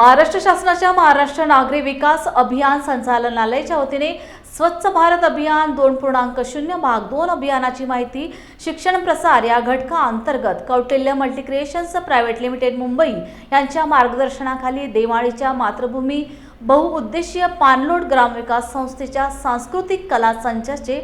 महाराष्ट्र शासनाच्या महाराष्ट्र नागरी विकास अभियान संचालनालयाच्या वतीने स्वच्छ भारत अभियान दोन पूर्णांक शून्य भाग दोन अभियानाची माहिती शिक्षण प्रसार या घटका अंतर्गत Kautilya multicreations private limited Mumbai यांच्या मार्गदर्शनाखाली देवाळीच्या मातृभूमी बहुउद्देशीय पाणलोट ग्रामविकास संस्थेच्या सांस्कृतिक कला संचाचे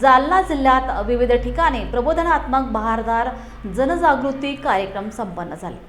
जालना जिल्ह्यात विविध ठिकाणी प्रबोधनात्मक बहारदार जनजागृती कार्यक्रम संपन्न झाले.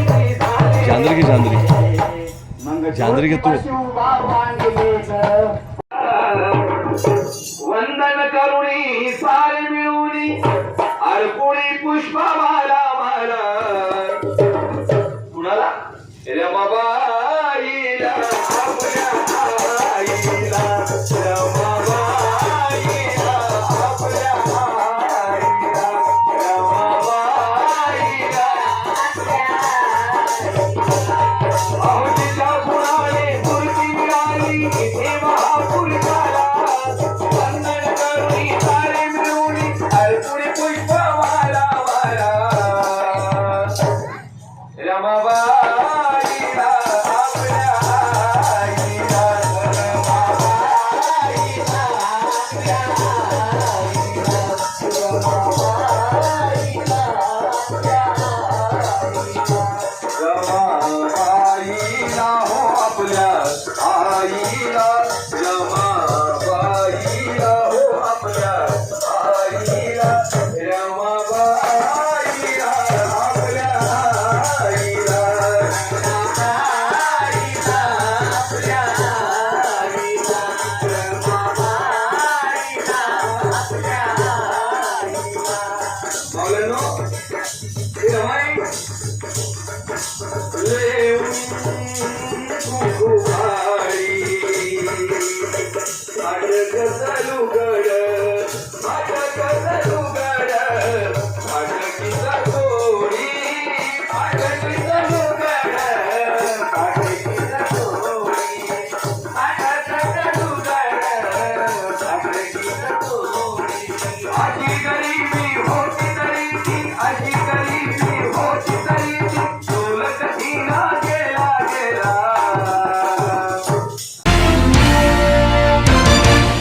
झांजरी. झांजरी घे, झांजरी. झांजरी घे तू. वंदन करुणी सारे मिळूनी अर्पुणी पुष्पमाला Mama Good.